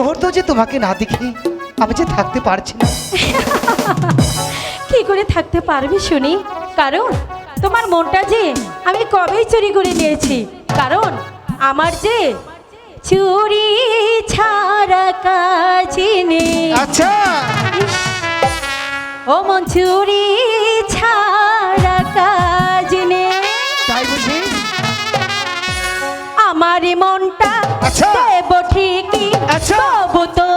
মুহূর্ত যে তোমাকে না দেখি আমি যে থাকতে পারছি না। কি করে থাকতে পারবি শুনি? কারণ তোমার মনটা যে আমি কবেই চুরি করে নিয়েছি। কারণ আমার যে চুরি ছাড়া কাজ নেই। আচ্ছা। ও মন চুরি ছাড়া কাজ নেই। তাই বুঝি? আমার মনটা আচ্ছা। তোমার লাজ